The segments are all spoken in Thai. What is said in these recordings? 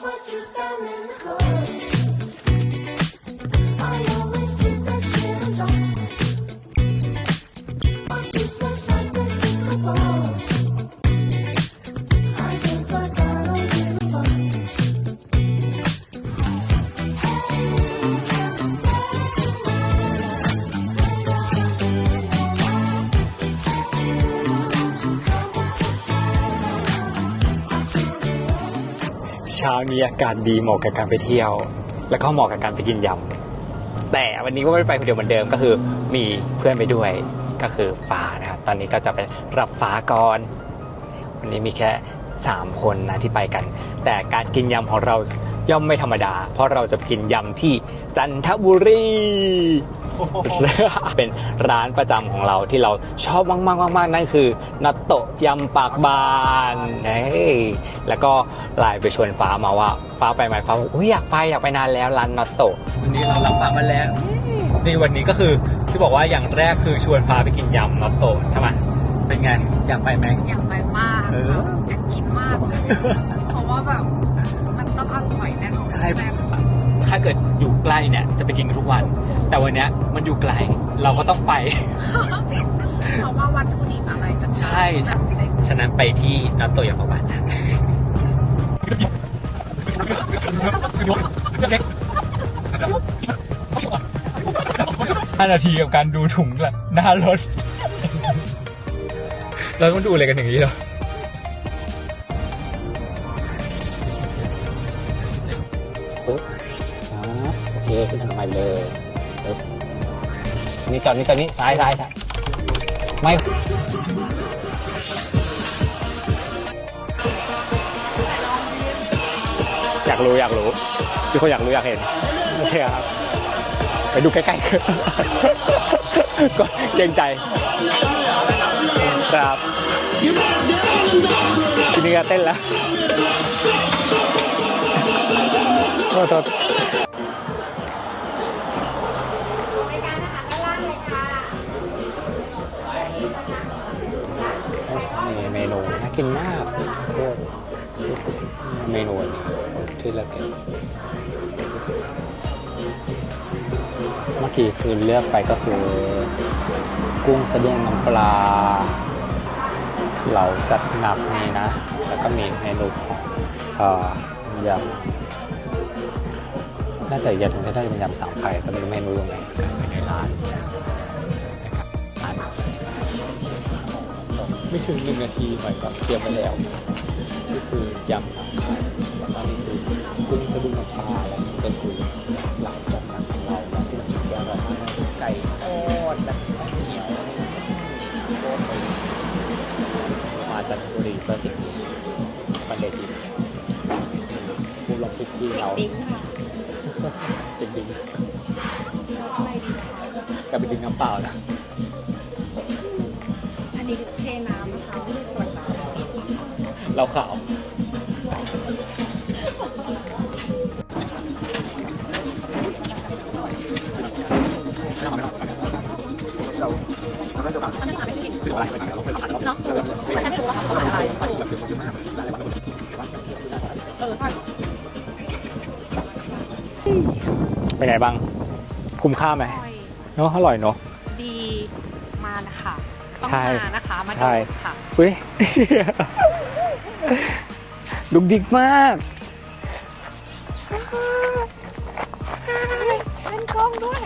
what you've done in the cold. ช้านี้อากาศดีเหมาะกับการไปเที่ยว แล้วก็เหมาะกับการไปกินยำแต่วันนี้ก็ไม่ได้ไปคนเดียวเหมือนเดิมก็คือมีเพื่อนไปด้วยก็คือฟ้านะครับตอนนี้ก็จะไปรับฟ้าก่อนวันนี้มีแค่ 3 คนนะที่ไปกัน แต่การกินยำของเรา ย่อมไม่ธรรมดา เพราะเราจะกินยำที่จันทบุรี เป็นร้านประจำของเราที่เราชอบมากๆมากๆนั่นคือนัตโตะยำปากบานเฮ้ยแล้วก็ไลน์ไปชวนฟ้ามาว่า ฟ้าไปไหมฟ้าบอกอุ้ยอยากไปอยากไปนานแล้วร้านนัตโตะวันนี้เรารับฟ้ามาแล้วในวันนี้ก็คือที่บอกว่าอย่างแรกคือชวนฟ้าไปกินยำนัตโตะใช่ไหมเป็นไงอยากไปไหมอยากไปมากเอออยากกินมากเลยเพราะว่าแบบ ใช่ถ้าเกิดอยู่ใกล้เนี่ยจะไปกินกันทุกวัน แต่วันเนี้ยมันอยู่ไกลเราก็ต้องไป เพราะว่าวัตถุดิบอะไรจะใช่ใช่ ฉะนั้นไปที่นัตโตะยำปากบานจ้ะห้านาทีกับการดูถุงละหน้ารถ เราต้องดูอะไรกันอย่างนี้เหรอ โอขึ้นทางใหม่เลยปึ๊บนี่จอดนี่จอดนี่ซ้ายซ้ายซ้ายไม่อยากรู้อยากรู้ทุกคนอยากรู้อยากเห็นโอเคครับ ไปดูใกล้ๆก็เกรงใจครับทีนี้ก็เต้นแล้วโทษ ที่เราเก็บเมื่อกี้คือเลือกไปก็คือ กุ้งสะดุ้งน้ำปลา เหลาจัดหนักนี่นะ แล้วก็มีเมนูเอ่อยำน่าจะยำน่าจะเป็นยำสามไข่แต่ไม่รู้เมนูยังไงกันในร้านนะครับอ่านไม่ถึงหนึ่งนาทีหน่อยก็เตรียมไปแล้ว นี่คือยำสามไข่แล้วก็นี่คือกุ้งสะดุ้งน้ำปลาแล้วนี่ก็คือหลาจัดหนักของเรานะที่เรากินกันเรามากไก่ทอดแบบเหนียวโคตรดีมาจันทบุรีเพื่อสิ่งนี้มันเด็ดดีกูลองคิดที่เราดิ้งจริงกับไปกินน้ำเปล่านะอันนี้เทน้ำนะคะ เราขาวเนาะมันจะไม่รู้ว่าเขาขายอะไรเออใช่เป็นไงบ้าง คุ้มค่าไหมอร่อยเนาะอร่อยเนาะดีมานะคะ ต้องใช่มานะคะ มาใช่ดูค่ะอุ้ย ดุกดิกมาก เล่นกล้องด้วย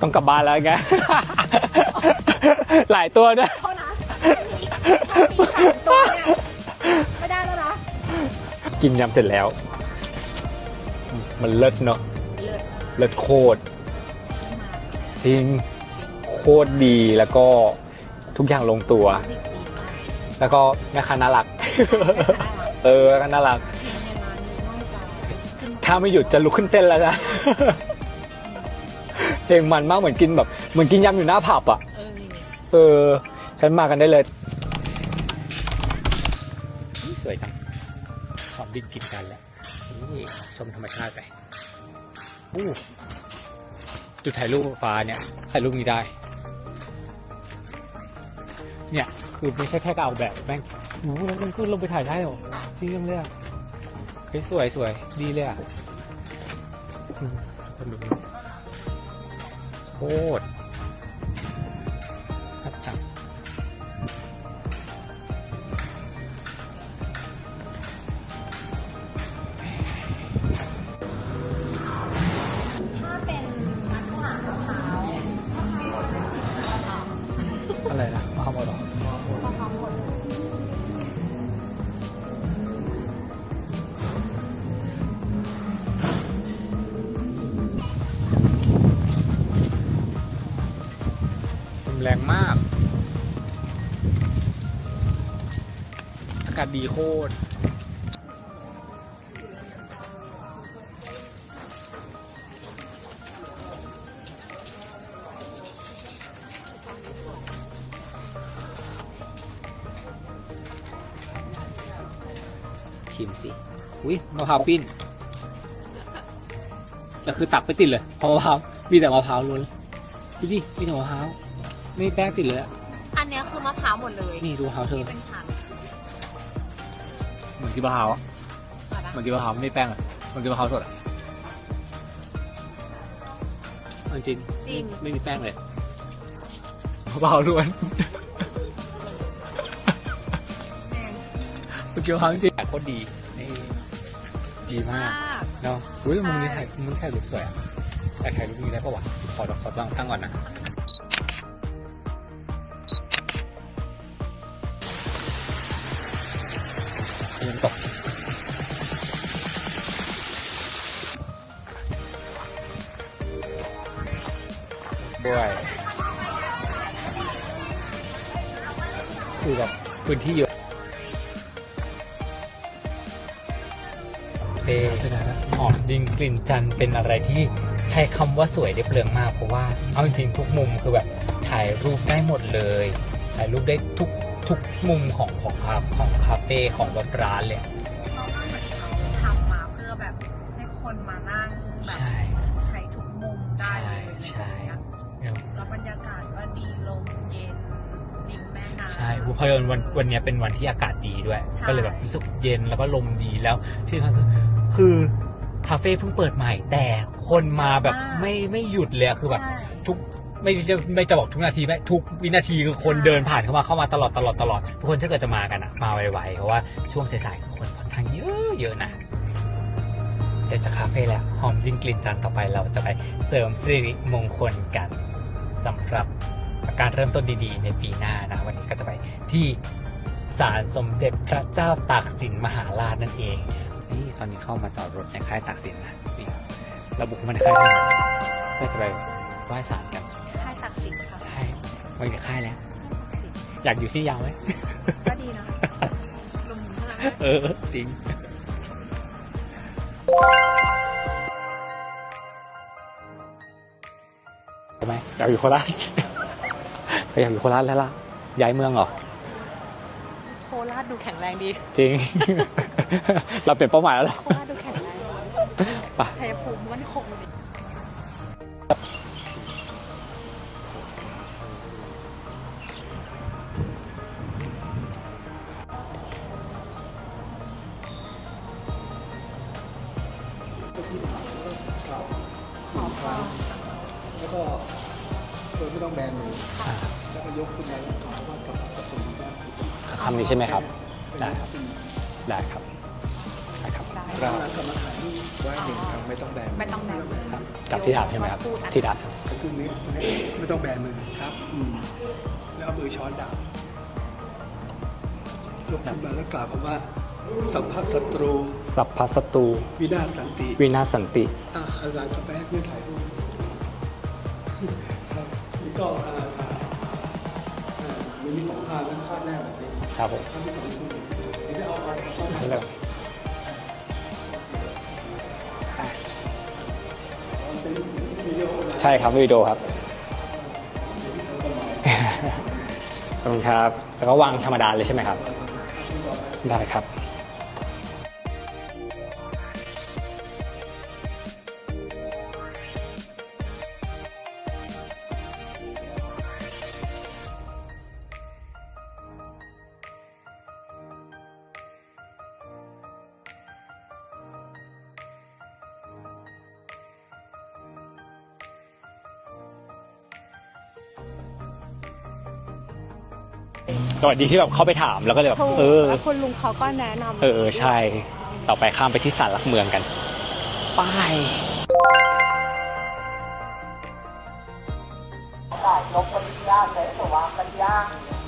ต้องกลับบ้านแล้วไงหลายตัวด้วย เท่านะมีสามตัวเนี่ยไม่ได้แล้วนะกินยำเสร็จแล้ว มันเลิศเนาะ เลิศ เลิศโคตร ริงโคตรดีแล้วก็ทุกอย่างลงตัวดีดีมากแล้วก็แม่ค้าน่ารัก เออแม่ค้าน่ารัก ถ้าไม่หยุดจะลุกขึ้นเต้นแล้วนะเพลงมันมากเหมือนกินแบบเหมือนกินยำอยู่หน้าผับอะเออเออฉันมากันได้เลยอุ๊ยสวยจังหอมดินกินกันแหละนี่ชมธรรมชาติไปอู้ จุดถ่ายรูปฟ้าเนี่ยถ่ายรูปนี้ได้ เนี่ยคือไม่ใช่แค่การออกแบบแม่งโอ้โหแล้วมันก็ลงไปถ่ายได้เหรอจริงเลยอะเฮ้ยสวยสวยดีเลยอะโคตรากาศดีโคตรชิมสิอุ้ยมะพร้าวปิ้นแล้วคือตักไปติดเลยเพราะมะพร้าวมีแต่มะพร้าวล้วนดูดิมีแต่มะพร้าวไม่มีแป้งติดเลยอะอันเนี้ยคือมะพร้าวหมดเลยนี่ดูมะพร้าวเธอที่เป็นชั้น เหมือนกินมะพร้าวอะอะไรเหมือนะนกินมะพร้าวไม่มีแป้งอะเหมือนกินมะพร้าวสดอะเอาจริงจริง ไม่มีแป้งเลยมะพร้าวล้วนเหมือนกินมะพร้าวจริงๆโคตรดีนี่ดีมากเนาะอุ้ยมุมนี้ถ่ายมุมนี้ถ่ายรูปสวยอะแต่ถ่ายรูปนี้ได้ปะวะขอขอตั้งตั้งก่อนนะ ยังตกด้วยคือแบบพื้นที่เยอะเฟ่หอมจริงกลิ่นจันทร์เป็นอะไรที่ใช้คำว่าสวยได้เปลืองมากเพราะว่าเอาจริงๆทุกมุมคือแบบถ่ายรูปได้หมดเลย ถ่ายรูปได้ทุก ทุกมุมของของคาของคาเฟ่ของแบบร้านเลยทำมาเพื่อแบบให้คนมานั่งแบบใช่ใช้ทุกมุมได้เลยใช่ใช่แล้วบรรยากาศก็ดีลมเย็นริมแม่น้ำ ใช่เพราะเผอิญวันวันเนี้ยเป็นวันที่อากาศดีด้วย ใช่ ก็เลยแบบรู้สึกเย็นแล้วก็ลมดีแล้วที่สำคัญคือคือคาเฟ่เพิ่งเปิดใหม่ แต่คนมาแบบไม่ไม่หยุดเลยอะคือแบบ ใช่ ทุก ไม่จะไม่จะบอกทุกนาทีไหมทุกวินาทีคือคนเดินผ่านเข้ามาเข้ามาตลอดตลอดตลอดทุกคนถ้าเกิดจะมากันอะมาไวๆเพราะว่าช่วงสายๆคือคนค่อนข้างเยอะเยอะนะเดี๋ยวจะคาเฟ่แล้วหอมยิ่งกลิ่นจันทร์ต่อไปเราจะไปเสริมสิริมงคลกันสำหรับการเริ่มต้นดีๆ ในปีหน้านะวันนี้ก็จะไปที่ศาลสมเด็จพระเจ้าตากสินมหาราชนั่นเอง นี่ตอนนี้เข้ามาจอดรถในค่ายตากสินนะนี่เราบุกมาในค่ายเลยเพื่อจะไปไหว้ศาล ช่มาอยู่ในค่ายแล้ว อยากอยู่ที่ยาวไหมก็ดีนะลมเท่านั้นเออจริงทำไมอยากอยู่โคราชก็อยากอยู่โคราชแล้วล่ะ ย้ายเมืองเหรอโคราชดูแข็งแรงดี จริง เราเปลี่ยนเป้าหมายแล้วเหรอโคราชดูแข็งแรงไปชัยภูมิมั่นคง ดีแล้วก็โดยไม่ต้องแบนมือแล้วก็ยกขึ้นมาแล้วถามว่ากับประตูด้านซ้ายคำนี้ใช่ไหมครับเป็นได้หน้าครับปีได้ครับได้ครับเรากรรมฐานที่ไหว้หนึ่งครั้งไม่ต้องแบนไม่ต้องแบนครับกับที่ดาบใช่ไหมครับที่ดาบตรงนี้ตรงนี้ไม่ต้องแบนมือครับอืมแล้วเอามือช้อนดาบยกขึ้นมาแล้วกล่าวคำว่า สัมภศัตรู สัพพสตูวินาศสันติ วินาศสันติอะหันหลังกลับไปให้เพื่อนถ่ายรูปครับนี่ก็อ่าอ่าอ่ามันมีสองภาพนะภาพแรกแบบนี้ครับผมภาพที่สองคือเดี๋ยวเอาเอาเอาเอาเริ่มใช่ครับวิดีโอครับขอบคุณครับแล้วก็วางธรรมดาเลยใช่ไหมครับ ได้ครับ สวัสดีที่แบบเข้าไปถามแล้วก็เลยแบบถูกเออ แล้วคุณลุงเขาก็แนะนำเออเออใช่ ต่อไปข้ามไปที่ศาลหลักเมืองกัน ไป ได้ยกปริญญาแสงสว่างปัญญา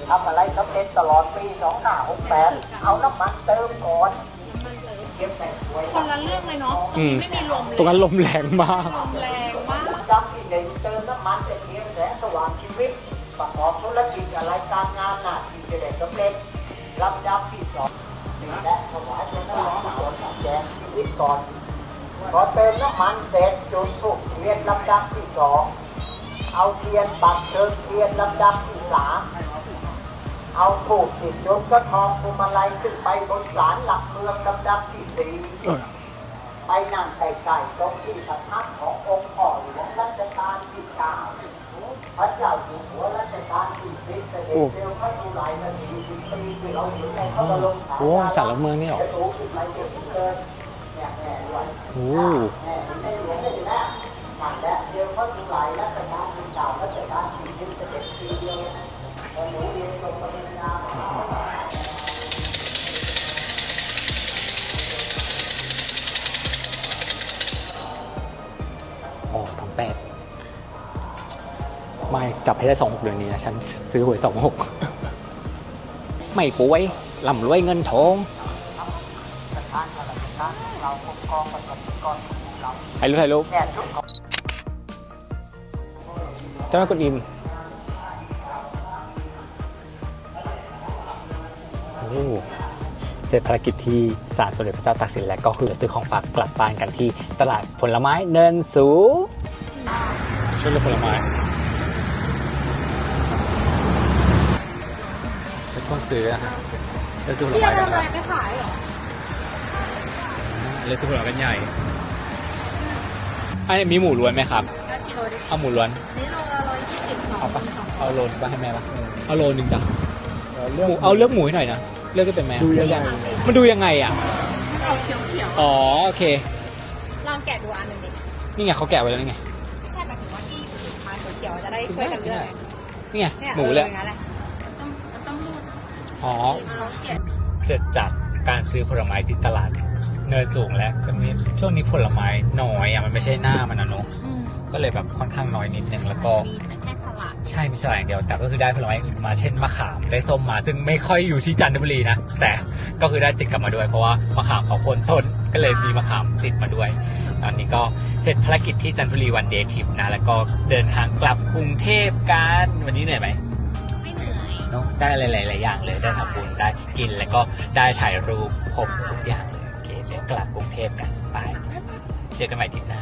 ทำอะไรสำเร็จตลอดปีสองห้าหกแปดเอาน้ำมันเติมก่อนเก็บแต่สวยคนละเรื่องเลยเนาะอืมไม่มีลมเลยตรงนั้นลมแรงมาก ลมแรงมาก จำที่หนึ่งเติมน้ำมันจะเทียมแสงสว่างชีวิต ประกอบธุรกิจอะไรการงานหน้าที่จะได้สำเร็จลำดับที่สองนี่และถวายเป็นน้ำมันส่วนแจกชีวิตก่อนพอเติมน้ำมันเสร็จจุดถูกเทียนลำดับที่สองเอาเทียนปักเชิญเทียนลำดับที่สามเอาถูกติดยศก็ทองภูมิลัยขึ้นไปบนศาลหลักเมืองลำดับที่สี่ไปนั่งใกล้ๆตรงที่ประทับขององค์พ่อหลวงรัชกาลที่เก้าพระเจ้าอยู่หัว โอ้โหสิบเสด็จเร็วพระจุลายนาทีสิบปีที่เราอยู่ในพระบรมฉายาโอ้ศาลหลักเมืองนี่หรอโอ้ ไม่จับให้ได้สองหกเดือนนี้นะฉันซื้อหวยสองหกไม่ป่วยลำรวยเงินทองถ่ายรูปถ่ายรูปเนี่ยชุดของเจ้าแม่กวนอิมโอ้เสร็จภารกิจที่ศาลสมเด็จพระเจ้าตากสินแล้วก็คือซื้อของฝากกลับบ้านกันที่ตลาดผลไม้เนินสูงช่วยเลือกผลไม้ ไปช่วงซื้ออะฮะเลือกซื้อผลพี่ไม้จะกันทำอะไรไม่ขายเหรอ เลือกซื้อผลไม้กันใหญ่อันนี้มีหมูล้วนไหมครับได้กิโลดิเอาหมูล้วน นี่โลละร้อยยี่สิบสองเอาปะเอาโลนึงปะให้แม่ปะเอาโลนึงจ้ะเลือกหมูเอาเลือกหมูให้หน่อยนะ เลือกได้เป็นไหมดูยังไงมันดูยังไงอะ เอาเขียวเขียวอ๋อโอเค ๆลองแกะดูอันหนึ่งดินี่ไงเขาแกะไว้แล้วนี่ไง ไม่ใช่หมายถึงว่าที่มาเขียวๆจะได้ช่วยกันเลือกไงนี่ไง เนี่ยหมูเลยอออย่างนั้นแหละมันต้องมันต้องรูด อ๋อเราแกะเสร็จจากการซื้อผลไม้ที่ตลาด เนินสูงแล้วก็มีช่วงนี้ผลไม้น้อยอะมันไม่ใช่หน้ามันนะเนอะอืมก็เลยแบบค่อนข้างน้อยนิดนึงแล้วก็ มีแต่แค่สลัดใช่มีสลายอย่างเดียวแต่ก็คือได้ผลไม้อื่นมาเช่นมะขามได้ส้มมา ซึ่งไม่ค่อยอยู่ที่จันทบุรีนะ แต่ก็คือได้ติดกลับมาด้วยเพราะว่ามะขามเขาพ้นต้นก็เลยมีมะขามติดมาด้วย ตอนนี้ก็เสร็จภารกิจที่จันทบุรีวันเดย์ทริปนะ แล้วก็เดินทางกลับกรุงเทพกันวันนี้เหนื่อยไหมไม่ เหนื่อยเนอะได้อะไรหลาย ๆ อย่างเลยได้ทำบุญได้กินแล้วก็ได้ถ่ายรูปครบทุกอย่างเลยโอเคเดี๋ยวกลับกรุงเทพกันไป เจอกันใหม่ทริปหน้า